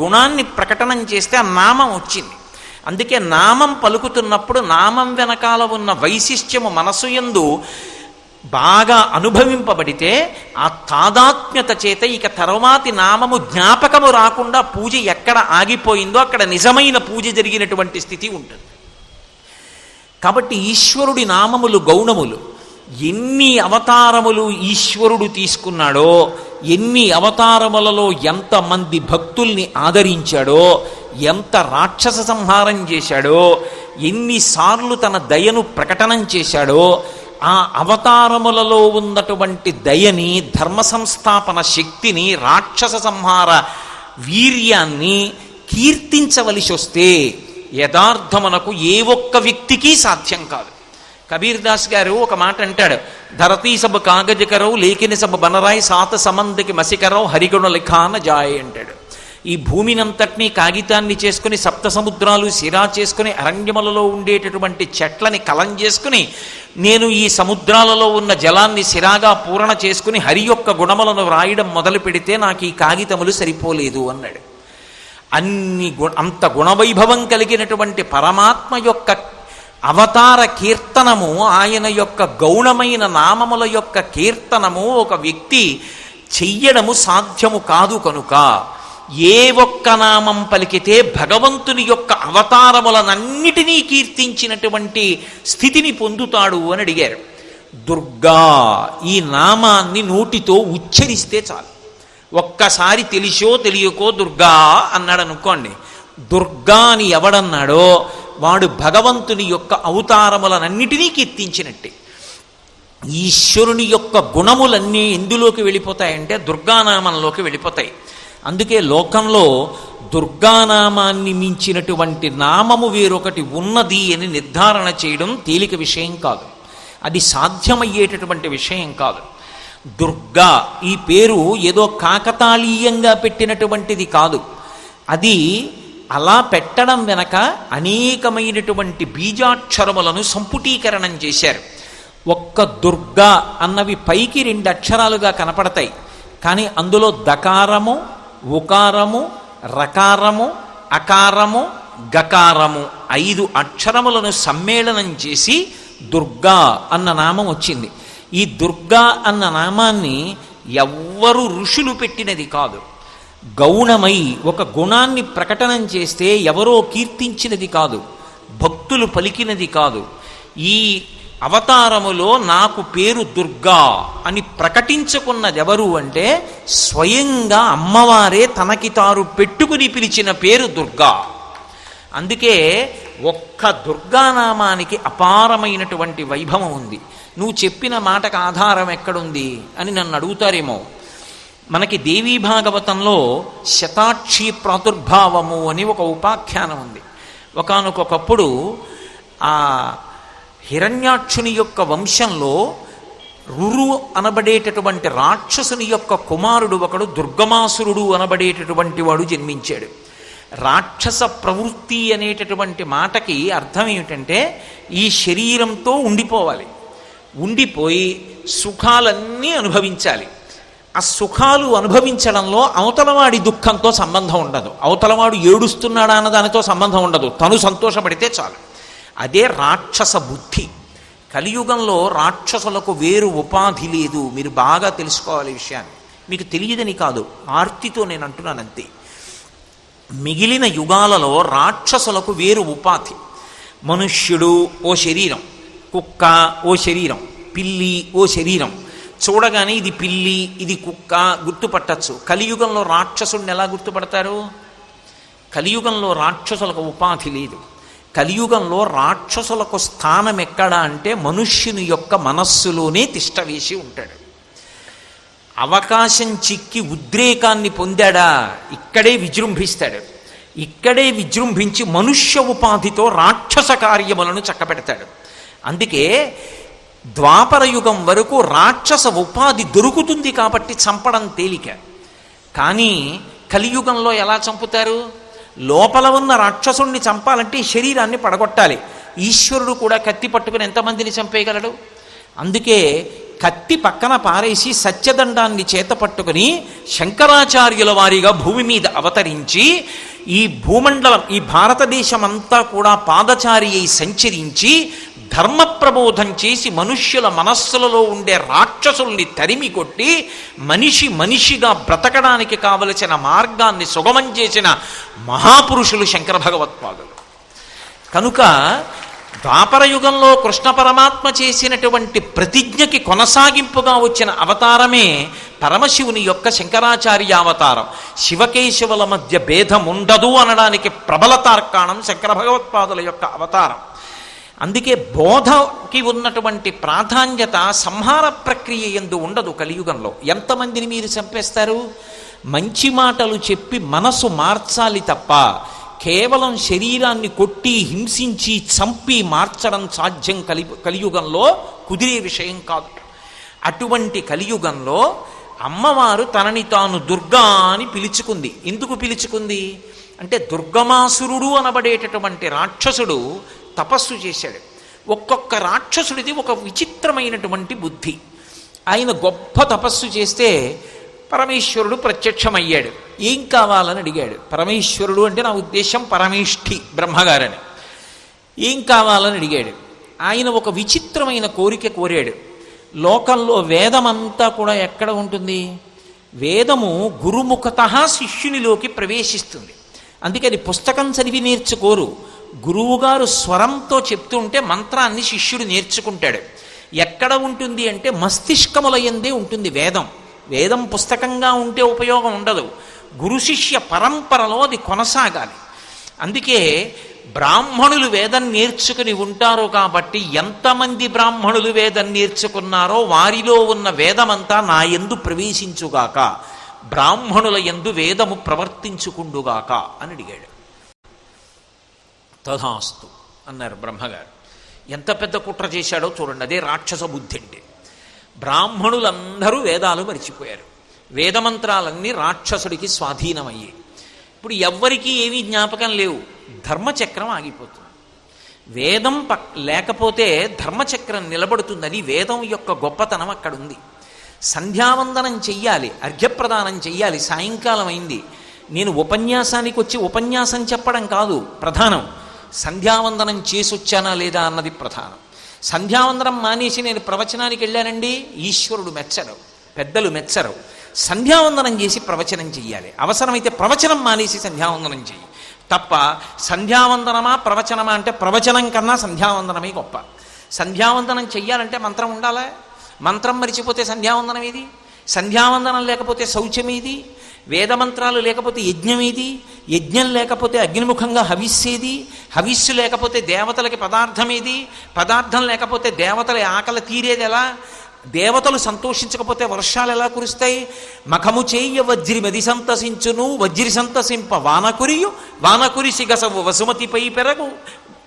గుణాన్ని ప్రకటనం చేస్తే ఆ నామం వచ్చింది. అందుకే నామం పలుకుతున్నప్పుడు నామం వెనకాల ఉన్న వైశిష్ట్యము మనసు యందు బాగా అనుభవింపబడితే ఆ తాదాత్మ్యత చేత ఇక తర్వాతి నామము జ్ఞాపకము రాకుండా పూజ ఎక్కడ ఆగిపోయిందో అక్కడ నిజమైన పూజ జరిగినటువంటి స్థితి ఉంటుంది. కాబట్టి ఈశ్వరుడి నామములు గౌణములు ఎన్ని అవతారములు ఈశ్వరుడు తీసుకున్నాడో ఎన్ని అవతారములలో ఎంతమంది భక్తుల్ని ఆదరించాడో ఎంత రాక్షస సంహారం చేశాడో ఎన్నిసార్లు తన దయను ప్రకటనం చేశాడో ఆ అవతారములలో ఉన్నటువంటి దయని ధర్మ సంస్థాపన శక్తిని రాక్షస సంహార వీర్యాన్ని కీర్తించవలసి వస్తే యథార్థమునకు ఏ ఒక్క వ్యక్తికి సాధ్యం కాదు. కబీర్ దాస్ గారు ఒక మాట అంటాడు. ధరతీ సభ కాగజకరవు లేఖిని బనరాయి బనరాయ్ సాత సమందికి మసికరవు హరిగుణ లిఖాన జాయ్ అంటాడు. ఈ భూమినంతటినీ కాగితాన్ని చేసుకుని సప్త సముద్రాలు సిరా చేసుకుని అరణ్యములలో ఉండేటటువంటి చెట్లని కలం చేసుకుని నేను ఈ సముద్రాలలో ఉన్న జలాన్ని సిరాగా పూరణ చేసుకుని హరి యొక్క గుణములను వ్రాయడం మొదలు పెడితే నాకు ఈ కాగితములు సరిపోలేదు అన్నాడు. అన్ని గు అంత గుణవైభవం కలిగినటువంటి పరమాత్మ యొక్క అవతార కీర్తనము ఆయన యొక్క గౌణమైన నామముల యొక్క కీర్తనము ఒక వ్యక్తి చెయ్యడము సాధ్యము కాదు కనుక. ఏ ఒక్క నామం పలికితే భగవంతుని యొక్క అవతారములనన్నిటినీ కీర్తించినటువంటి స్థితిని పొందుతాడు అని అడిగారు. దుర్గా ఈ నామాన్ని నోటితో ఉచ్చరిస్తే చాలు. ఒక్కసారి తెలిసో తెలియకో దుర్గా అన్నాడు అనుకోండి దుర్గా అని ఎవడన్నాడో వాడు భగవంతుని యొక్క అవతారములనన్నిటినీ కీర్తించినట్టే. ఈశ్వరుని యొక్క గుణములన్నీ ఎందులోకి వెళ్ళిపోతాయంటే దుర్గానామంలోకి వెళ్ళిపోతాయి. అందుకే లోకంలో దుర్గానామాన్ని మించినటువంటి నామము వేరొకటి ఉన్నది అని నిర్ధారణ చేయడం తేలిక విషయం కాదు. అది సాధ్యమయ్యేటటువంటి విషయం కాదు. దుర్గా ఈ పేరు ఏదో కాకతాళీయంగా పెట్టినటువంటిది కాదు. అది అలా పెట్టడం వెనక అనేకమైనటువంటి బీజాక్షరములను సంపుటీకరణం చేశారు. ఒక్క దుర్గా అన్నవి పైకి రెండు అక్షరాలుగా కనపడతాయి. కానీ అందులో దకారము ఉకారము రకారము అకారము గకారము ఐదు అక్షరములను సమ్మేళనం చేసి దుర్గా అన్న నామం వచ్చింది. ఈ దుర్గా అన్న నామాన్ని ఎవ్వరు ఋషులు పెట్టినది కాదు. గౌణమై ఒక గుణాన్ని ప్రకటనం చేస్తే ఎవరో కీర్తించినది కాదు భక్తులు పలికినది కాదు. ఈ అవతారములో నాకు పేరు దుర్గా అని ప్రకటించుకున్నది ఎవరు అంటే స్వయంగా అమ్మవారే తనకి తారు పెట్టుకుని పిలిచిన పేరు దుర్గా. అందుకే ఒక్క దుర్గానామానికి అపారమైనటువంటి వైభవం ఉంది. నువ్వు చెప్పిన మాటకు ఆధారం ఎక్కడుంది అని నన్ను అడుగుతారేమో. మనకి దేవీ భాగవతంలో శతాక్షి ప్రాదుర్భావము అని ఒక ఉపాఖ్యానం ఉంది. ఒకనకొకప్పుడు ఆ హిరణ్యాక్షుని యొక్క వంశంలో రురు అనబడేటటువంటి రాక్షసుని యొక్క కుమారుడు ఒకడు దుర్గమాసురుడు అనబడేటటువంటి వాడు జన్మించాడు. రాక్షస ప్రవృత్తి అనేటటువంటి మాటకి అర్థం ఏమిటంటే ఈ శరీరంతో ఉండిపోవాలి. ఉండిపోయి సుఖాలన్నీ అనుభవించాలి. ఆ సుఖాలు అనుభవించడంలో అవతలవాడి దుఃఖంతో సంబంధం ఉండదు. అవతలవాడు ఏడుస్తున్నాడా అన్న దానితో సంబంధం ఉండదు. తను సంతోషపడితే చాలు. అదే రాక్షస బుద్ధి. కలియుగంలో రాక్షసులకు వేరు ఉపాధి లేదు. మీరు బాగా తెలుసుకోవాలి విషయాన్ని. మీకు తెలియదని కాదు. ఆర్తితో నేను అంటున్నాను అంతే. మిగిలిన యుగాలలో రాక్షసులకు వేరు ఉపాధి. మనుష్యుడు ఓ శరీరం. కుక్క ఓ శరీరం. పిల్లి ఓ శరీరం. చూడగానే ఇది పిల్లి ఇది కుక్క గుర్తుపట్టచ్చు. కలియుగంలో రాక్షసుడిని ఎలా గుర్తుపడతారు? కలియుగంలో రాక్షసులకు ఉపాధి లేదు. కలియుగంలో రాక్షసులకు స్థానం ఎక్కడ అంటే మనుష్యుని యొక్క మనస్సులోనే తిష్టవేసి ఉంటాడు. అవకాశం చిక్కి ఉద్రేకాన్ని పొందాడా? ఇక్కడే విజృంభిస్తాడు. ఇక్కడే విజృంభించి మనుష్య ఉపాధితో రాక్షస కార్యములను చక్కబెడతాడు. అందుకే ద్వాపర యుగం వరకు రాక్షస ఉపాధి దొరుకుతుంది కాబట్టి చంపడం తేలిక. కానీ కలియుగంలో ఎలా చంపుతారు? లోపల ఉన్న రాక్షసుణ్ణి చంపాలంటే శరీరాన్ని పడగొట్టాలి. ఈశ్వరుడు కూడా కత్తి పట్టుకుని ఎంతమందిని చంపేయగలడు? అందుకే కత్తి పక్కన పారేసి సత్యదండాన్ని చేత పట్టుకుని శంకరాచార్యుల వారిగా భూమి మీద అవతరించి ఈ భూమండలం ఈ భారతదేశం అంతా కూడా పాదచారి అయి సంచరించి ధర్మ ప్రబోధం చేసి మనుష్యుల మనస్సులలో ఉండే రాక్షసుల్ని తరిమి కొట్టి మనిషి మనిషిగా బ్రతకడానికి కావలసిన మార్గాన్ని సుగమం చేసిన మహాపురుషులు శంకర భగవత్పాదులు. కనుక ద్వాపరయుగంలో కృష్ణ పరమాత్మ చేసినటువంటి ప్రతిజ్ఞకి కొనసాగింపుగా వచ్చిన అవతారమే పరమశివుని యొక్క శంకరాచార్య అవతారం. శివకేశవుల మధ్య భేదం ఉండదు అనడానికి ప్రబల తార్కాణం శంకర భగవత్పాదుల యొక్క అవతారం. అందుకే బోధకి ఉన్నటువంటి ప్రాధాన్యత సంహార ప్రక్రియ ఎందు ఉండదు కలియుగంలో. ఎంతమందిని మీరు చంపేస్తారు? మంచి మాటలు చెప్పి మనసు మార్చాలి తప్ప కేవలం శరీరాన్ని కొట్టి హింసించి చంపి మార్చడం సాధ్యం కలి కలియుగంలో కుదిరే విషయం కాదు. అటువంటి కలియుగంలో అమ్మవారు తనని తాను దుర్గా అని పిలుచుకుంది. ఎందుకు పిలుచుకుంది? అంటే దుర్గమాసురుడు అనబడేటటువంటి రాక్షసుడు తపస్సు చేశాడు. ఒక్కొక్క రాక్షసుడిది ఒక విచిత్రమైనటువంటి బుద్ధి. ఆయన గొప్ప తపస్సు చేస్తే పరమేశ్వరుడు ప్రత్యక్షమయ్యాడు. ఏం కావాలని అడిగాడు. పరమేశ్వరుడు అంటే నా ఉద్దేశం పరమేష్ఠి బ్రహ్మగారని. ఏం కావాలని అడిగాడు. ఆయన ఒక విచిత్రమైన కోరిక కోరాడు. లోకంలో వేదమంతా కూడా ఎక్కడ ఉంటుంది? వేదము గురుముఖత శిష్యునిలోకి ప్రవేశిస్తుంది. అందుకని పుస్తకం చదివి నేర్చుకోరు. గురువుగారు స్వరంతో చెప్తుంటే మంత్రాన్ని శిష్యుడు నేర్చుకుంటాడు. ఎక్కడ ఉంటుంది అంటే మస్తిష్కముల ఎందే ఉంటుంది వేదం. వేదం పుస్తకంగా ఉంటే ఉపయోగం ఉండదు. గురు శిష్య పరంపరలో అది కొనసాగాలి. అందుకే బ్రాహ్మణులు వేదం నేర్చుకుని ఉంటారు కాబట్టి ఎంతమంది బ్రాహ్మణులు వేదం నేర్చుకున్నారో వారిలో ఉన్న వేదమంతా నా ఎందు ప్రవేశించుగాక. బ్రాహ్మణుల ఎందు వేదము ప్రవర్తించుకుండుగాక అని అడిగాడు. తథాస్తు అన్నారు బ్రహ్మగారు. ఎంత పెద్ద కుట్ర చేశాడో చూడండి అదే రాక్షస బుద్ధి అంటే బ్రాహ్మణులందరూ వేదాలు మరిచిపోయారు. వేదమంత్రాలన్నీ రాక్షసుడికి స్వాధీనమయ్యాయి. ఇప్పుడు ఎవ్వరికీ ఏమీ జ్ఞాపకం లేవు. ధర్మచక్రం ఆగిపోతుంది. వేదం పక్ లేకపోతే ధర్మచక్రం నిలబడుతుందని వేదం యొక్క గొప్పతనం అక్కడ ఉంది సంధ్యావందనం చెయ్యాలి అర్ఘ్యప్రదానం చెయ్యాలి సాయంకాలం అయింది. నేను ఉపన్యాసానికి వచ్చి ఉపన్యాసం చెప్పడం కాదు ప్రధానం. సంధ్యావందనం చేసొచ్చానా లేదా అన్నది ప్రధానం. సంధ్యావందనం మానేసి నేను ప్రవచనానికి వెళ్ళానండి ఈశ్వరుడు మెచ్చరు పెద్దలు మెచ్చరు. సంధ్యావందనం చేసి ప్రవచనం చెయ్యాలి. అవసరమైతే ప్రవచనం మానేసి సంధ్యావందనం చెయ్యి. తప్ప సంధ్యావందనమా ప్రవచనమా అంటే ప్రవచనం కన్నా సంధ్యావందనమే గొప్ప. సంధ్యావందనం చెయ్యాలంటే మంత్రం ఉండాలా? మంత్రం మరిచిపోతే సంధ్యావందనం ఏది? సంధ్యావందనం లేకపోతే శౌచమేది వేదమంత్రాలు లేకపోతే యజ్ఞం ఏది? యజ్ఞం లేకపోతే అగ్నిముఖంగా హవిస్సేది హవిస్సు లేకపోతే దేవతలకి పదార్థం ఏది? పదార్థం లేకపోతే దేవతల ఆకలి తీరేది ఎలా? దేవతలు సంతోషించకపోతే వర్షాలు ఎలా కురుస్తాయి? మఖము చేయ వజ్రి మది సంతసించును వజ్రి సంతసింప వాన కురియు వాన కురిసి గసవు వసుమతిపై పెరగు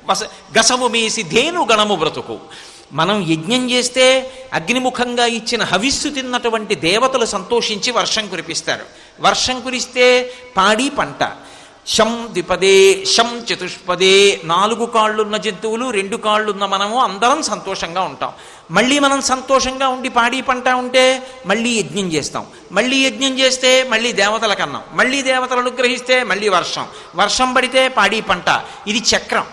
వస గసము మేసి ధేను గణము బ్రతుకు. మనం యజ్ఞం చేస్తే అగ్నిముఖంగా ఇచ్చిన హవిస్సు తిన్నటువంటి దేవతలు సంతోషించి వర్షం కురిపిస్తారు. వర్షం కురిస్తే పాడి పంట. శం ద్విపదే శం చతుష్పదే నాలుగు కాళ్ళున్న జంతువులు రెండు కాళ్ళున్న మనము అందరం సంతోషంగా ఉంటాం. మళ్ళీ మనం సంతోషంగా ఉండి పాడి పంట ఉంటే మళ్ళీ యజ్ఞం చేస్తాం. మళ్ళీ యజ్ఞం చేస్తే మళ్ళీ దేవతలకు అన్నాం మళ్ళీ దేవతలు అనుగ్రహిస్తే మళ్ళీ వర్షం. వర్షం పడితే పాడి పంట. ఇది చక్రం.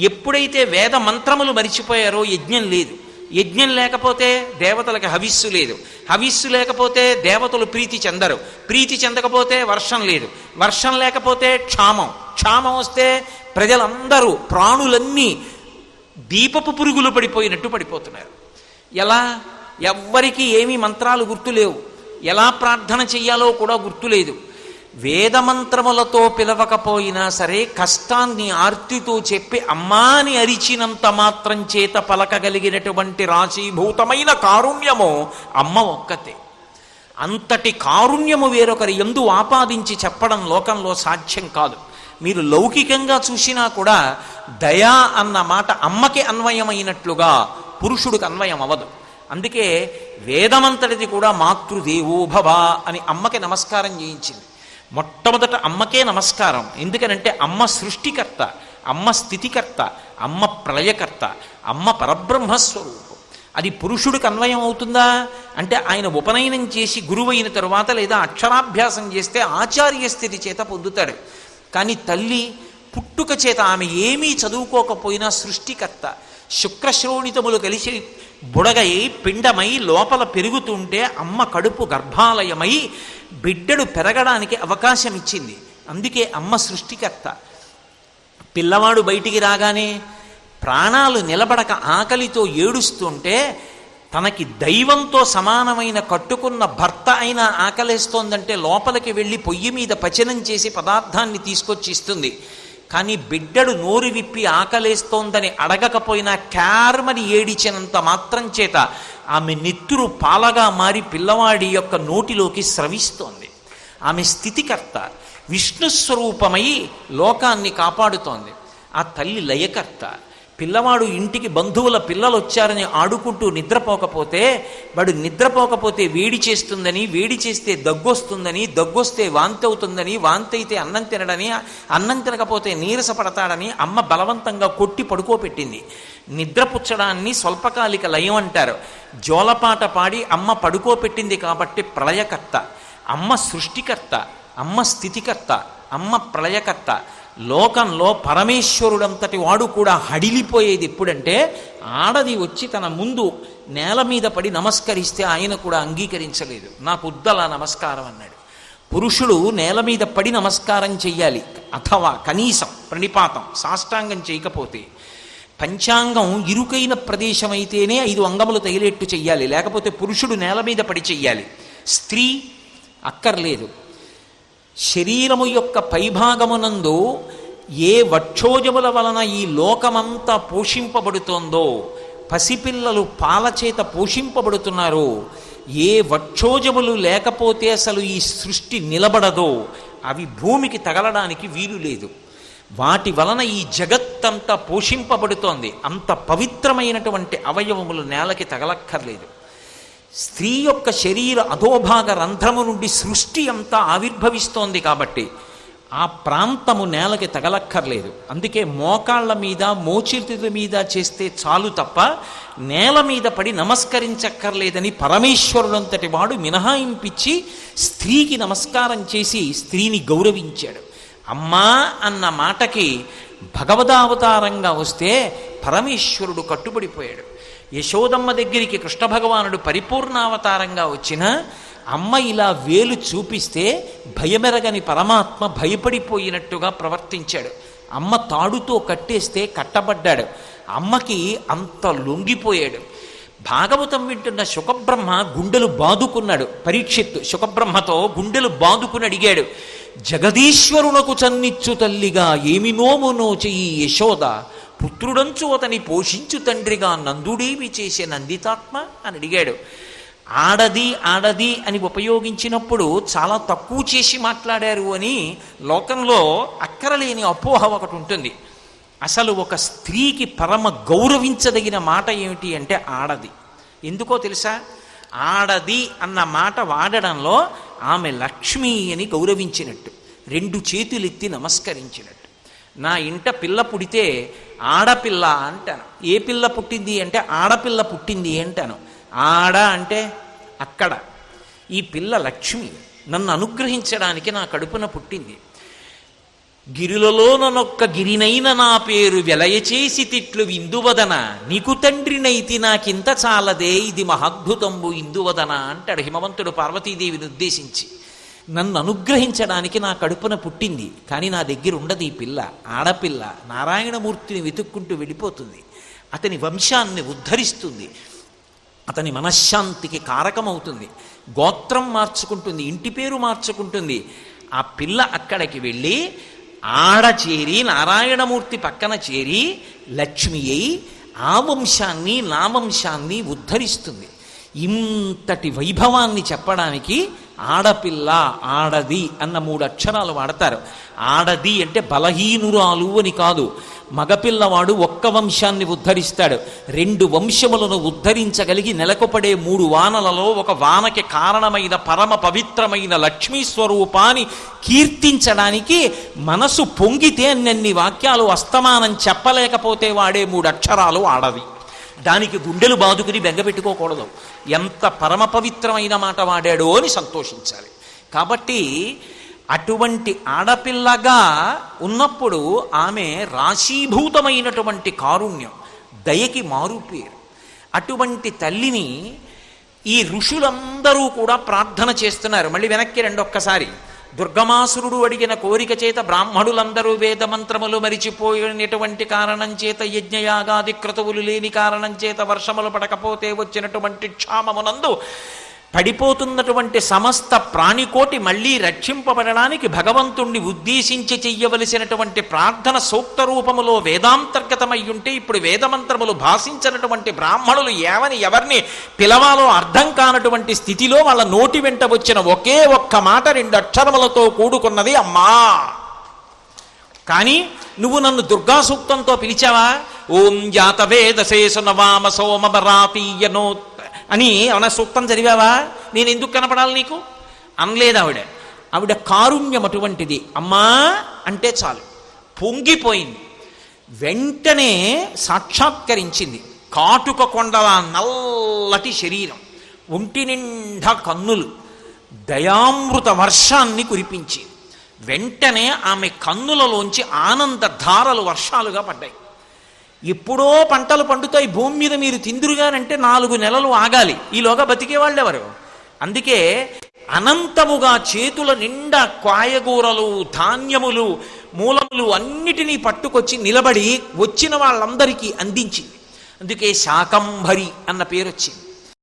ఎప్పుడైతే వేద మంత్రములు మరిచిపోయారో యజ్ఞం లేదు. యజ్ఞం లేకపోతే దేవతలకు హవిస్సు లేదు. హవిస్సు లేకపోతే దేవతలు ప్రీతి చెందరు. ప్రీతి చెందకపోతే వర్షం లేదు. వర్షం లేకపోతే క్షామం. క్షామం వస్తే ప్రజలందరూ ప్రాణులన్నీ దీపపు పురుగులు పడిపోయినట్టు పడిపోతున్నారు. ఎలా? ఎవ్వరికీ ఏమీ మంత్రాలు గుర్తులేవు. ఎలా ప్రార్థన చెయ్యాలో కూడా గుర్తులేదు. వేదమంత్రములతో పిలవకపోయినా సరే కష్టాన్ని ఆర్తితో చెప్పి అమ్మాని అరిచినంత మాత్రం చేత పలకగలిగినటువంటి రాశీభూతమైన కారుణ్యము అమ్మ ఒక్కతే. అంతటి కారుణ్యము వేరొకరి ఎందు ఆపాదించి చెప్పడం లోకంలో సాధ్యం కాదు. మీరు లౌకికంగా చూసినా కూడా దయా అన్న మాట అమ్మకి అన్వయమైనట్లుగా పురుషుడికి అన్వయం అవ్వదు అందుకే వేదమంతటిది కూడా మాతృదేవోభవ అని అమ్మకి నమస్కారం చేయించింది. మొట్టమొదట అమ్మకే నమస్కారం. ఎందుకనంటే అమ్మ సృష్టికర్త అమ్మ స్థితికర్త అమ్మ ప్రళయకర్త అమ్మ పరబ్రహ్మస్వరూపం. అది పురుషుడికి అన్వయం అవుతుందా? అంటే ఆయన ఉపనయనం చేసి గురువైన తరువాత లేదా అక్షరాభ్యాసం చేస్తే ఆచార్య స్థితి చేత పొందుతాడు. కానీ తల్లి పుట్టుక చేత ఆమె ఏమీ చదువుకోకపోయినా సృష్టికర్త. శుక్రశ్రోణితములు కలిసి బుడగై పిండమై లోపల పెరుగుతుంటే అమ్మ కడుపు గర్భాలయమై బిడ్డడు పెరగడానికి అవకాశం ఇచ్చింది. అందుకే అమ్మ సృష్టికర్త. పిల్లవాడు బయటికి రాగానే ప్రాణాలు నిలబడక ఆకలితో ఏడుస్తుంటే తనకి దైవంతో సమానమైన కట్టుకున్న భర్త అయినా ఆకలేస్తోందంటే లోపలికి వెళ్ళి పొయ్యి మీద పచనం చేసి పదార్థాన్ని తీసుకొచ్చి ఇస్తుంది. కానీ బిడ్డడు నోరు విప్పి ఆకలేస్తోందని అడగకపోయినా క్యార్మని ఏడిచినంత మాత్రం చేత ఆమె నెత్తురు పాలగా మారి పిల్లవాడి యొక్క నోటిలోకి స్రవిస్తోంది. ఆమె స్థితికర్త విష్ణు స్వరూపమై లోకాన్ని కాపాడుతోంది. ఆ తల్లి లయకర్త. పిల్లవాడు ఇంటికి బంధువుల పిల్లలు వచ్చారని ఆడుకుంటూ నిద్రపోకపోతే వాడు నిద్రపోకపోతే వేడి చేస్తుందని వేడి చేస్తే దగ్గొస్తుందని దగ్గొస్తే వాంతి అవుతుందని వాంతి అయితే అన్నం తినడని అన్నం తినకపోతే నీరసపడతాడని అమ్మ బలవంతంగా కొట్టి పడుకోపెట్టింది నిద్రపుచ్చడాన్ని స్వల్పకాలిక లయం అంటారు. జోలపాట పాడి అమ్మ పడుకోపెట్టింది కాబట్టి ప్రళయకర్త. అమ్మ సృష్టికర్త అమ్మ స్థితికర్త అమ్మ ప్రళయకర్త. లోకంలో పరమేశ్వరుడంతటి వాడు కూడా హడిలిపోయేది ఎప్పుడంటే ఆడది వచ్చి తన ముందు నేల మీద పడి నమస్కరిస్తే ఆయన కూడా అంగీకరించలేదు. నాకు ఉద్దల నమస్కారం అన్నాడు. పురుషుడు నేల మీద పడి నమస్కారం చెయ్యాలి అథవా కనీసం ప్రణిపాతం సాష్టాంగం చేయకపోతే. పంచాంగం ఇరుకైన ప్రదేశం అయితేనే ఐదు అంగములు తగిలేట్టు చెయ్యాలి లేకపోతే పురుషుడు నేల మీద పడి చెయ్యాలి. స్త్రీ అక్కర్లేదు. శరీరము యొక్క పైభాగమునందు ఏ వక్షోజముల వలన ఈ లోకమంతా పోషింపబడుతోందో పసిపిల్లలు పాలచేత పోషింపబడుతున్నారో ఏ వక్షోజములు లేకపోతే అసలు ఈ సృష్టి నిలబడదో అవి భూమికి తగలడానికి వీలు లేదు. వాటి వలన ఈ జగత్తంతా పోషింపబడుతోంది. అంత పవిత్రమైనటువంటి అవయవములు నేలకి తగలక్కర్లేదు. స్త్రీ యొక్క శరీర అధోభాగ రంధ్రము నుండి సృష్టి అంతా ఆవిర్భవిస్తోంది కాబట్టి ఆ ప్రాంతము నేలకి తగలక్కర్లేదు. అందుకే మోకాళ్ళ మీద మోచితుల మీద చేస్తే చాలు తప్ప నేల మీద పడి నమస్కరించక్కర్లేదని పరమేశ్వరుడంతటి వాడు మినహాయింపించి స్త్రీకి నమస్కారం చేసి స్త్రీని గౌరవించాడు. అమ్మా అన్న మాటకి భగవదావతారంగా వస్తే పరమేశ్వరుడు కట్టుబడిపోయాడు. యశోదమ్మ దగ్గరికి కృష్ణ భగవానుడు పరిపూర్ణావతారంగా వచ్చిన అమ్మ ఇలా వేలు చూపిస్తే భయమెరగని పరమాత్మ భయపడిపోయినట్టుగా ప్రవర్తించాడు. అమ్మ తాడుతో కట్టేస్తే కట్టబడ్డాడు. అమ్మకి అంత లొంగిపోయాడు. భాగవతం వింటున్న శుకబ్రహ్మ గుండెలు బాదుకున్నాడు. పరీక్షిత్తు శుకబ్రహ్మతో గుండెలు బాదుకుని అడిగాడు జగదీశ్వరునకు చన్నిచ్చు తల్లిగా ఏమి నోమునో చెయ్యి యశోద? పుత్రుడంచు అతని పోషించు తండ్రిగా నందుడేవి చేసే నందితాత్మ అని అడిగాడు. ఆడది ఆడది అని ఉపయోగించినప్పుడు చాలా తక్కువ చేసి మాట్లాడారు అని లోకంలో అక్కరలేని అపోహ ఒకటి ఉంటుంది. అసలు ఒక స్త్రీకి పరమ గౌరవించదగిన మాట ఏమిటి అంటే ఆడది. ఎందుకో తెలుసా? ఆడది అన్న మాట వాడడంలో ఆమె లక్ష్మి అని గౌరవించినట్టు రెండు చేతులెత్తి నమస్కరించినట్టు. నా ఇంట పిల్ల పుడితే ఆడపిల్ల అంటాను. ఏ పిల్ల పుట్టింది అంటే ఆడపిల్ల పుట్టింది అంటాను. ఆడ అంటే అక్కడ. ఈ పిల్ల లక్ష్మి నన్ను అనుగ్రహించడానికి నా కడుపున పుట్టింది. గిరులలోనొక్క గిరినైన నా పేరు వెలయచేసి తిట్లు ఇందువదన నీకు తండ్రినైతి నాకింత చాలదే. ఇది మహద్భుతంబు ఇందువదన అంటాడు హిమవంతుడు పార్వతీదేవిని ఉద్దేశించి. నన్ను అనుగ్రహించడానికి నా కడుపున పుట్టింది కానీ నా దగ్గర ఉండదు ఈ పిల్ల ఆడపిల్ల నారాయణమూర్తిని వెతుక్కుంటూ వెళ్ళిపోతుంది. అతని వంశాన్ని ఉద్ధరిస్తుంది. అతని మనశ్శాంతికి కారకమవుతుంది. గోత్రం మార్చుకుంటుంది ఇంటి పేరు మార్చుకుంటుంది. ఆ పిల్ల అక్కడికి వెళ్ళి ఆడ చేరి నారాయణమూర్తి పక్కన చేరి లక్ష్మి అయి ఆ వంశాన్ని నా వంశాన్ని ఉద్ధరిస్తుంది. ఇంతటి వైభవాన్ని చెప్పడానికి ఆడపిల్ల ఆడది అన్న మూడు అక్షరాలు వాడతారు. ఆడది అంటే బలహీనురాలు అని కాదు. మగపిల్లవాడు ఒక్క వంశాన్ని ఉద్ధరిస్తాడు. రెండు వంశములను ఉద్ధరించగలిగి నెలకొపడే మూడు వానలలో ఒక వానకి కారణమైన పరమ పవిత్రమైన లక్ష్మీ స్వరూపాన్ని కీర్తించడానికి మనసు పొంగితే అన్నన్ని వాక్యాలు అస్తమానం చెప్పలేకపోతే వాడే మూడు అక్షరాలు ఆడవి దానికి గుండెలు బాదుకుని బెంగపెట్టుకోకూడదు ఎంత పరమ పవిత్రమైన మాట వాడాడో అని సంతోషించాలి. కాబట్టి అటువంటి ఆడపిల్లగా ఉన్నప్పుడు ఆమె రాశీభూతమైనటువంటి కారుణ్యం దయకి మారు పేరు. అటువంటి తల్లిని ఈ ఋషులందరూ కూడా ప్రార్థన చేస్తున్నారు. మళ్ళీ వెనక్కి రెండు ఒక్కసారి. దుర్గమాసురుడు అడిగిన కోరిక చేత బ్రాహ్మణులందరూ వేదమంత్రములు మరిచిపోయినటువంటి కారణం చేత యజ్ఞయాగాది క్రతువులు లేని కారణం చేత వర్షములు పడకపోతే వచ్చినటువంటి క్షామమునందు పడిపోతున్నటువంటి సమస్త ప్రాణికోటి మళ్ళీ రక్షింపబడడానికి భగవంతుణ్ణి ఉద్దేశించి చెయ్యవలసినటువంటి ప్రార్థన సూక్త రూపములో వేదాంతర్గతమై ఉంటే ఇప్పుడు వేదమంత్రములు భాషించినటువంటి బ్రాహ్మణులు ఏమని ఎవరిని పిలవాలో అర్థం కానటువంటి స్థితిలో వాళ్ళ నోటి వెంట వచ్చిన ఒకే ఒక్క మాట రెండు అక్షరములతో కూడుకున్నది అమ్మా. కానీ నువ్వు నన్ను దుర్గా సూక్తంతో పిలిచావా? ఓం జాతవేదశేషు నవామ సోమబరాతీయనో అని ఏమన్నా సూక్తం చదివావా? నేను ఎందుకు కనపడాలి నీకు? అనలేదు ఆవిడ. ఆవిడ కారుణ్యం అటువంటిది. అమ్మా అంటే చాలు. పొంగిపోయింది. వెంటనే సాక్షాత్కరించింది. కాటుక కొండల నల్లటి శరీరం ఒంటి నిండా కన్నులు దయామృత వర్షాన్ని కురిపించి వెంటనే ఆమె కన్నులలోంచి ఆనంద ధారలు వర్షాలుగా పడ్డాయి. ఎప్పుడో పంటలు పండుతాయి భూమి మీద మీరు తిందురుగానంటే నాలుగు నెలలు ఆగాలి. ఈలోగా బతికేవాళ్ళు ఎవరు అందుకే అనంతముగా చేతుల నిండా కాయగూరలు ధాన్యములు మూలములు అన్నిటినీ పట్టుకొచ్చి నిలబడి వచ్చిన వాళ్ళందరికీ అందించింది. అందుకే శాకంభరి అన్న పేరు వచ్చింది